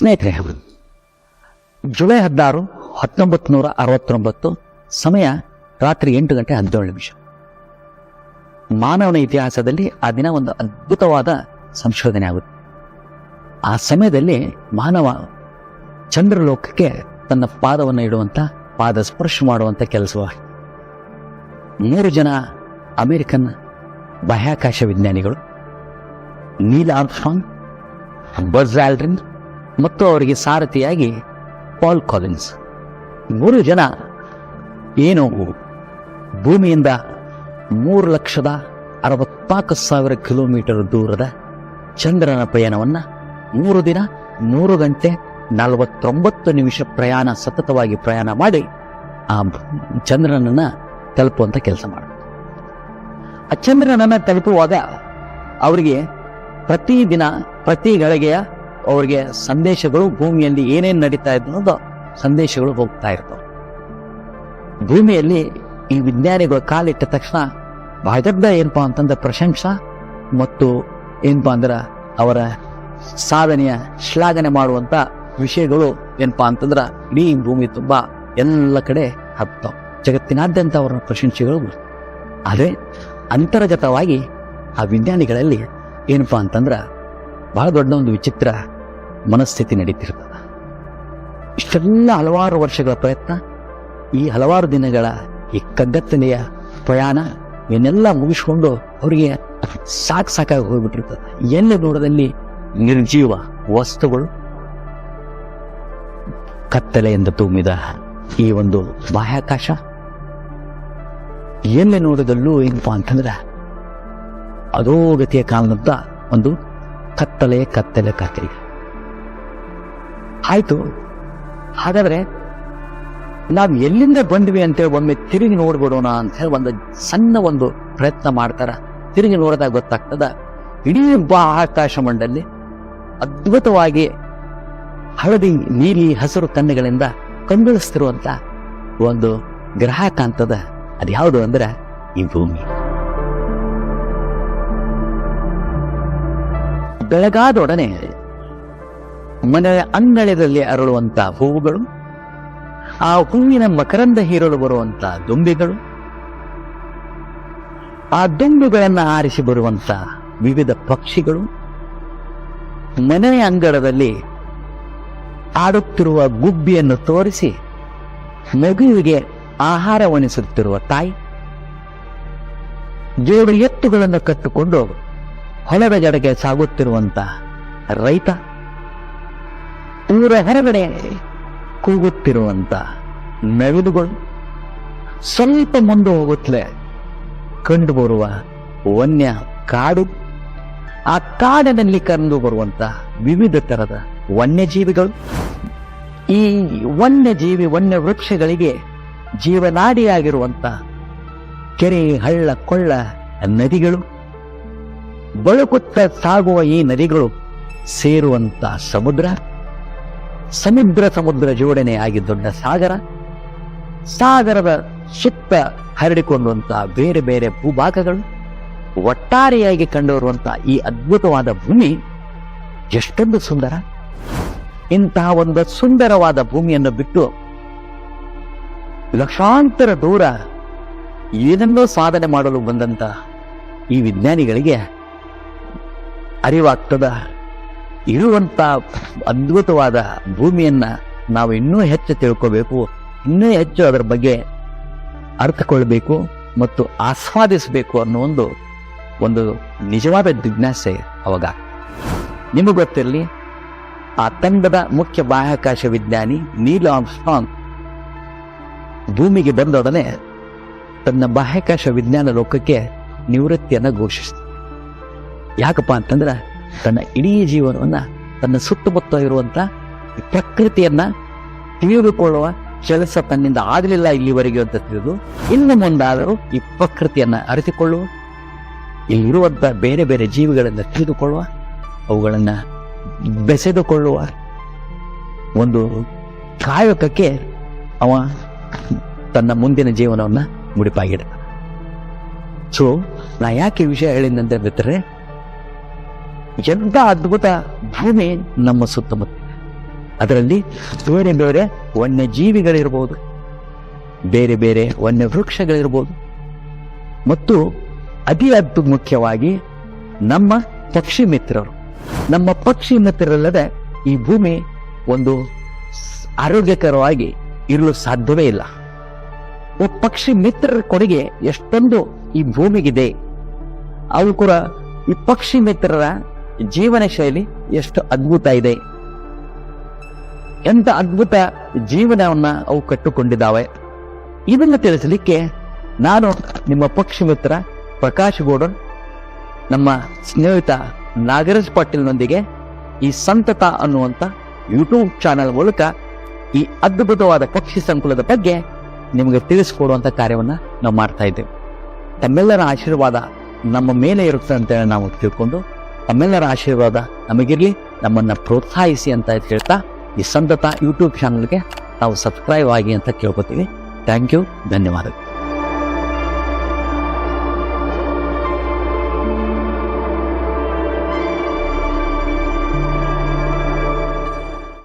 ಸ್ನೇಹಿತರೆ, ಜುಲೈ ಹದಿನಾರು ಹತ್ತೊಂಬತ್ತು ನೂರ ಅರವತ್ತೊಂಬತ್ತು, ಸಮಯ ರಾತ್ರಿ ಎಂಟು ಗಂಟೆ ಹದಿನೇಳು ನಿಮಿಷ. ಮಾನವನ ಇತಿಹಾಸದಲ್ಲಿ ಆ ದಿನ ಒಂದು ಅದ್ಭುತವಾದ ಸಂಶೋಧನೆ ಆಗುತ್ತೆ. ಆ ಸಮಯದಲ್ಲಿ ಮಾನವ ಚಂದ್ರಲೋಕಕ್ಕೆ ತನ್ನ ಪಾದವನ್ನು ಇಡುವಂತ ಪಾದ ಸ್ಪರ್ಶ ಮಾಡುವಂತ ಕೆಲಸವ ಮೂರು ಜನ ಅಮೆರಿಕನ್ ಬಾಹ್ಯಾಕಾಶ ವಿಜ್ಞಾನಿಗಳು, ನೀಲ್ ಆರ್ಮ್ಸ್ಟ್ರಾಂಗ್, ಬಜ್ ಆಲ್ಡ್ರಿನ್ ಮತ್ತು ಅವರಿಗೆ ಸಾರಥಿಯಾಗಿ ಪಾಲ್ ಕಾಲಿನ್ಸ್ ಮೂರು ಜನ ಏನು ಭೂಮಿಯಿಂದ ಮೂರು ಲಕ್ಷದ ಅರವತ್ನಾಲ್ಕು ಸಾವಿರ ಕಿಲೋಮೀಟರ್ ದೂರದ ಚಂದ್ರನ ಪ್ರಯಾಣವನ್ನ ಮೂರು ದಿನ, ಮೂರು ಗಂಟೆ, ನಲವತ್ತೊಂಬತ್ತು ನಿಮಿಷ ಪ್ರಯಾಣ, ಸತತವಾಗಿ ಪ್ರಯಾಣ ಮಾಡಿ ಆ ಚಂದ್ರನನ್ನ ತಲುಪುವಂಥ ಕೆಲಸ ಮಾಡ ಆ ಚಂದ್ರನನ್ನ ತಲುಪುವಾಗ ಅವರಿಗೆ ಪ್ರತಿ ದಿನ, ಪ್ರತಿ ಗಳಿಗೆಯ ಅವರಿಗೆ ಸಂದೇಶಗಳು ಭೂಮಿಯಲ್ಲಿ ಏನೇನು ನಡೀತಾ ಇದೆ ಅನ್ನೋದು ಸಂದೇಶಗಳು ಹೋಗ್ತಾ ಇರ್ತವೆ. ಭೂಮಿಯಲ್ಲಿ ಈ ವಿಜ್ಞಾನಿಗಳು ಕಾಲಿಟ್ಟ ತಕ್ಷಣ ಬಹಳ ದೊಡ್ಡ ಏನಪ್ಪಾ ಅಂತಂದ್ರೆ ಪ್ರಶಂಸಾ ಮತ್ತು ಏನಪ್ಪಾ ಅಂದ್ರೆ ಅವರ ಸಾಧನೆಯ ಶ್ಲಾಘನೆ ಮಾಡುವಂತ ವಿಷಯಗಳು ಏನಪ್ಪಾ ಅಂತಂದ್ರೆ ಇಡೀ ಭೂಮಿ ತುಂಬಾ ಎಲ್ಲ ಕಡೆ ಹತ್ತಾವ ಜಗತ್ತಿನಾದ್ಯಂತ ಅವರ ಪ್ರಶಂಸೆಗಳು ಆದರೆ ಅಂತರ್ಗತವಾಗಿ ಆ ವಿಜ್ಞಾನಿಗಳಲ್ಲಿ ಏನಪ್ಪಾ ಅಂತಂದ್ರ ಬಹಳ ದೊಡ್ಡ ಒಂದು ವಿಚಿತ್ರ ಮನಸ್ಥಿತಿ ನಡೀತಿರ್ತದ. ಇಷ್ಟೆಲ್ಲ ಹಲವಾರು ವರ್ಷಗಳ ಪ್ರಯತ್ನ, ಈ ಹಲವಾರು ದಿನಗಳ ಈ ಕಗ್ಗತ್ತನೆಯ ಪ್ರಯಾಣ, ಇವನ್ನೆಲ್ಲ ಮುಗಿಸ್ಕೊಂಡು ಅವರಿಗೆ ಸಾಕು ಸಾಕಾಗಿ ಹೋಗ್ಬಿಟ್ಟಿರ್ತದೆ. ಎಲ್ಲಿ ನೋಡದಲ್ಲಿ ನಿರ್ಜೀವ ವಸ್ತುಗಳು? ಕತ್ತಲೆಯಿಂದ ತುಂಬಿದ ಈ ಒಂದು ಬಾಹ್ಯಾಕಾಶ, ಎಲ್ಲಿ ನೋಡದಲ್ಲೂ ಏನಪ್ಪಾ ಅಂತಂದ್ರೆ ಅದೋಗತಿಯ ಕಾಲದಂತ ಒಂದು ಕತ್ತಲೆ ಕತ್ತಲೆ ಕತ್ತಲೆ ಆಯ್ತು. ಹಾಗಾದ್ರೆ ನಾವು ಎಲ್ಲಿಂದ ಬಂದ್ವಿ ಅಂತೇಳಿ ಒಮ್ಮೆ ತಿರುಗಿ ನೋಡ್ಬಿಡೋಣ ಅಂತ ಹೇಳಿ ಒಂದು ಸಣ್ಣ ಒಂದು ಪ್ರಯತ್ನ ಮಾಡ್ತಾರ. ತಿರುಗಿ ನೋಡಿದಾಗ ಗೊತ್ತಾಗ್ತದ, ಇಡೀ ಆಕಾಶ ಮಂಡಲಿ ಅದ್ಭುತವಾಗಿ ಹಳದಿ ನೀಲಿ ಹಸಿರು ಕಣ್ಣುಗಳಿಂದ ಕಂಗೊಳಿಸ್ತಿರುವಂತ ಒಂದು ಗ್ರಹ ಕಾಣ್ತದ. ಅದ್ಯಾವುದು ಅಂದ್ರೆ ಈ ಭೂಮಿ. ಬೆಳಗಾದೊಡನೆ ಮನೆಯ ಅಂಗಳದಲ್ಲಿ ಅರಳುವಂತ ಹೂವುಗಳು, ಆ ಹೂವಿನ ಮಕರಂದ ಹೀರಲು ಬರುವಂತ ದುಂಬಿಗಳು, ಆ ದುಂಬಿಗಳನ್ನು ಆರಿಸಿ ಬರುವಂತ ವಿವಿಧ ಪಕ್ಷಿಗಳು ಮನೆಯ ಅಂಗಳದಲ್ಲಿ ಆಡುತ್ತಿರುವ ಗುಬ್ಬಿಯನ್ನು ತೋರಿಸಿ ಮಗುವಿಗೆ ಆಹಾರ ಒಣಿಸುತ್ತಿರುವ ತಾಯಿ, ಜೋಡು ಎತ್ತುಗಳನ್ನು ಕಟ್ಟಿಕೊಂಡು ಹೊಲದ ಜಡೆಗೆ ಸಾಗುತ್ತಿರುವಂತ ರೈತ ಊರ ಹೊರಗಡೆ ಕೂಗುತ್ತಿರುವಂತ ನವಿಲುಗಳು ಸ್ವಲ್ಪ ಮುಂದೆ ಹೋಗುತ್ತಲೇ ಕಂಡುಬರುವ ವನ್ಯ ಕಾಡು, ಆ ಕಾಡಿನಲ್ಲಿ ಕಂಡು ಬರುವಂತ ವಿವಿಧ ತರದ ವನ್ಯಜೀವಿಗಳು. ಈ ವನ್ಯಜೀವಿ ವನ್ಯ ವೃಕ್ಷಗಳಿಗೆ ಜೀವನಾಡಿಯಾಗಿರುವಂತ ಕೆರೆ, ಹಳ್ಳ, ಕೊಳ್ಳ, ನದಿಗಳು ಬಳುಕುತ್ತ ಸಾಗುವ ಈ ನದಿಗಳು ಸೇರುವಂತ ಸಮುದ್ರ ಸಮುದ್ರ ಸಮುದ್ರ ಜೋಡಣೆ ಆಗಿ ದೊಡ್ಡ ಸಾಗರ, ಸಾಗರದ ಸುತ್ತ ಹರಡಿಕೊಂಡಂತಹ ಬೇರೆ ಬೇರೆ ಭೂಭಾಗಗಳು, ಒಟ್ಟಾರೆಯಾಗಿ ಕಂಡುಬರುವಂತಹ ಈ ಅದ್ಭುತವಾದ ಭೂಮಿ ಎಷ್ಟೊಂದು ಸುಂದರ. ಇಂತಹ ಒಂದು ಸುಂದರವಾದ ಭೂಮಿಯನ್ನು ಬಿಟ್ಟು ಲಕ್ಷಾಂತರ ದೂರ ಏನನ್ನೋ ಸಾಧನೆ ಮಾಡಲು ಬಂದಂತ ಈ ವಿಜ್ಞಾನಿಗಳಿಗೆ ಅರಿವಾಗ್ತದ. ಇರುವಂತ ಅದ್ಭುತವಾದ ಭೂಮಿಯನ್ನ ನಾವು ಇನ್ನೂ ಹೆಚ್ಚು ತಿಳ್ಕೋಬೇಕು, ಇನ್ನೂ ಹೆಚ್ಚು ಅದರ ಬಗ್ಗೆ ಅರ್ಥಕೊಳ್ಬೇಕು ಮತ್ತು ಆಸ್ವಾದಿಸಬೇಕು ಅನ್ನೋ ಒಂದು ಒಂದು ನಿಜವಾದ ಜಿಜ್ಞಾಸೆ ಅವಾಗ. ನಿಮಗೆ ಗೊತ್ತಿರಲಿ, ಆ ತಂಡದ ಮುಖ್ಯ ಬಾಹ್ಯಾಕಾಶ ವಿಜ್ಞಾನಿ ನೀಲ್ ಆಮ್ಸ್ಟ್ರಾಂಗ್ ಭೂಮಿಗೆ ಬಂದೊಡನೆ ತನ್ನ ಬಾಹ್ಯಾಕಾಶ ವಿಜ್ಞಾನ ಲೋಕಕ್ಕೆ ನಿವೃತ್ತಿಯನ್ನು ಘೋಷಿಸಿದ. ಯಾಕಪ್ಪ ಅಂತಂದ್ರೆ ತನ್ನ ಇಡೀ ಜೀವನವನ್ನ ತನ್ನ ಸುತ್ತಮುತ್ತ ಇರುವಂತ ಪ್ರಕೃತಿಯನ್ನ ತಿಳಿದುಕೊಳ್ಳುವ ಕೆಲಸ ತನ್ನಿಂದ ಆಗಲಿಲ್ಲ ಇಲ್ಲಿವರೆಗೆ ಅಂತ ತಿಳಿದು ಇನ್ನು ಮುಂದಾದರೂ ಈ ಪ್ರಕೃತಿಯನ್ನ ಅರಿತುಕೊಳ್ಳುವ, ಇಲ್ಲಿರುವಂತ ಬೇರೆ ಬೇರೆ ಜೀವಿಗಳನ್ನ ತಿಳಿದುಕೊಳ್ಳುವ, ಅವುಗಳನ್ನ ಬೆಸೆದುಕೊಳ್ಳುವ ಒಂದು ಕಾಯಕಕ್ಕೆ ಅವ ತನ್ನ ಮುಂದಿನ ಜೀವನವನ್ನ ಮುಡಿಪಾಗಿಡ ಸೊ ನಾ ಯಾಕೆ ವಿಷಯ ಹೇಳಿದ್ದಂತೆ ಬಿಟ್ಟರೆ ಎಂತ ಅದ್ಭುತ ಭೂಮಿ ನಮ್ಮ ಸುತ್ತಮುತ್ತ. ಅದರಲ್ಲಿ ಬೇರೆ ಬೇರೆ ವನ್ಯಜೀವಿಗಳಿರ್ಬೋದು ಬೇರೆ ಬೇರೆ ವನ್ಯ ವೃಕ್ಷಗಳಿರ್ಬೋದು, ಮತ್ತು ಅತಿ ಅತಿ ಮುಖ್ಯವಾಗಿ ನಮ್ಮ ಪಕ್ಷಿ ಮಿತ್ರರು. ನಮ್ಮ ಪಕ್ಷಿ ಮಿತ್ರರಲ್ಲದೆ ಈ ಭೂಮಿ ಒಂದು ಆರೋಗ್ಯಕರವಾಗಿ ಇರಲು ಸಾಧ್ಯವೇ ಇಲ್ಲ. ಒಬ್ಬ ಪಕ್ಷಿ ಮಿತ್ರರ ಕೊಡುಗೆ ಎಷ್ಟೊಂದು ಈ ಭೂಮಿಗಿದೆ. ಅವು ಕೂಡ ಈ ಪಕ್ಷಿ ಮಿತ್ರರ ಜೀವನ ಶೈಲಿ ಎಷ್ಟು ಅದ್ಭುತ ಇದೆ. ಎಂತ ಅದ್ಭುತ ಜೀವನವನ್ನ ಅವು ಕಟ್ಟುಕೊಂಡಿದ್ದಾವೆ. ಇದನ್ನು ತಿಳಿಸಲಿಕ್ಕೆ ನಾನು ನಿಮ್ಮ ಪಕ್ಷಿ ಮಿತ್ರ ಪ್ರಕಾಶ್ ಗೌಡನ್, ನಮ್ಮ ಸ್ನೇಹಿತ ನಾಗರಾಜ್ ಪಾಟೀಲ್ನೊಂದಿಗೆ ಈ ಸಂತತ ಅನ್ನುವಂಥ ಯೂಟ್ಯೂಬ್ ಚಾನೆಲ್ ಮೂಲಕ ಈ ಅದ್ಭುತವಾದ ಪಕ್ಷಿ ಸಂಕುಲದ ಬಗ್ಗೆ ನಿಮಗೆ ತಿಳಿಸ್ಕೊಡುವಂಥ ಕಾರ್ಯವನ್ನ ನಾವು ಮಾಡ್ತಾ ಇದ್ದೇವೆ. ತಮ್ಮೆಲ್ಲರ ಆಶೀರ್ವಾದ ನಮ್ಮ ಮೇಲೆ ಇರುತ್ತೆ ಅಂತೇಳಿ ನಾವು ತಿಳ್ಕೊಂಡು ತಮ್ಮೆಲ್ಲರ ಆಶೀರ್ವಾದ ನಮಗಿರಲಿ. ನಮ್ಮನ್ನು ಪ್ರೋತ್ಸಾಹಿಸಿ ಅಂತ ಹೇಳ್ತಾ ಈ ಸಂತತ ಯೂಟ್ಯೂಬ್ ಚಾನಲ್ಗೆ ನಾವು ಸಬ್ಸ್ಕ್ರೈಬ್ ಆಗಿ ಅಂತ ಕೇಳ್ಕೊತೀವಿ. ಥ್ಯಾಂಕ್ ಯು ಧನ್ಯವಾದಗಳು.